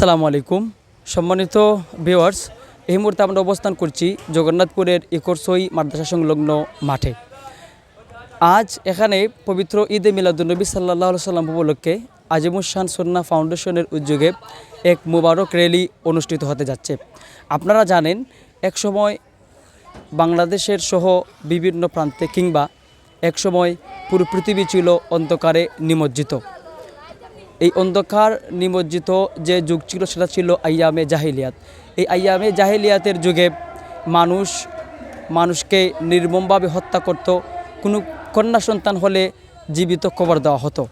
আসসালামু আলাইকুম। সম্মানিত ভিওয়ার্স এই মুহূর্তে আমরা অবস্থান করছি জগন্নাথপুরের ইকরসই মাদ্রাসা সংলগ্ন মাঠে। আজ এখানে পবিত্র ঈদে মিলাদুলনবী সাল্লাহ সাল্লাম উপলক্ষে আজিমুসান সন্না ফাউন্ডেশনের উদ্যোগে এক মুবারক র্যালি অনুষ্ঠিত হতে যাচ্ছে। আপনারা জানেন একসময় বাংলাদেশের সহ বিভিন্ন প্রান্তে কিংবা একসময় পুরো পৃথিবী ছিল অন্ধকারে নিমজ্জিত। এই অন্ধকার নিমজ্জিত যে যুগ ছিল, সেটা ছিল আইয়ামে জাহিলিয়াত। এই আইয়ামে জাহিলিয়াতের যুগে মানুষ, মানুষকে নির্মমভাবে হত্যা করত। কোনো কন্যা সন্তান হলে জীবিত কবর দেওয়া হতো।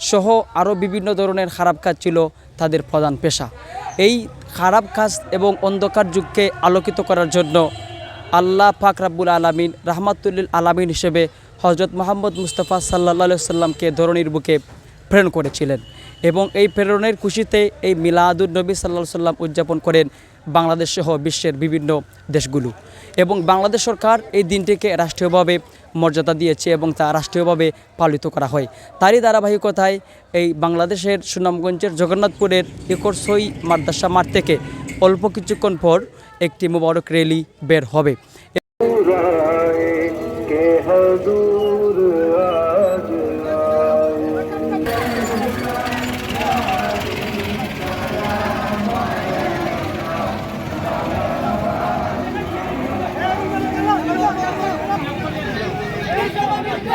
সহ আরও বিভিন্ন ধরনের খারাপ কাজ ছিল তাদের প্রধান পেশা। এই খারাপ কাজ এবং অন্ধকার যুগকে আলোকিত করার জন্য আল্লাহ পাক রাব্বুল আলমিন রাহমাতুল্লিল আলামিন হিসেবে হজরত মোহাম্মদ মুস্তফা সাল্লা সাল্লামকে ধরনীর বুকে প্রেরণ করেছিলেন এবং এই প্রেরণের খুশিতে এই মিলাদুল নবী সাল্লা সাল্লাম উদযাপন করেন বাংলাদেশ সহ বিশ্বের বিভিন্ন দেশগুলো এবং বাংলাদেশ সরকার এই দিনটিকে রাষ্ট্রীয়ভাবে মর্যাদা দিয়েছে এবং তা রাষ্ট্রীয়ভাবে পালিত করা হয়। তারই ধারাবাহিকতায় এই বাংলাদেশের সুনামগঞ্জের জগন্নাথপুরের ইকরসই মাদ্রাসা মাঠ থেকে অল্প কিছুক্ষণ পর একটি মোবারক র্যালি বের হবে।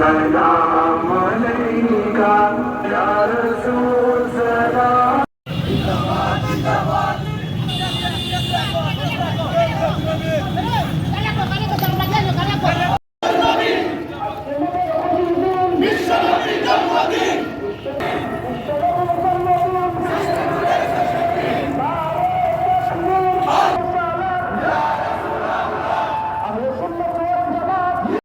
Salam aleyka ya Missão!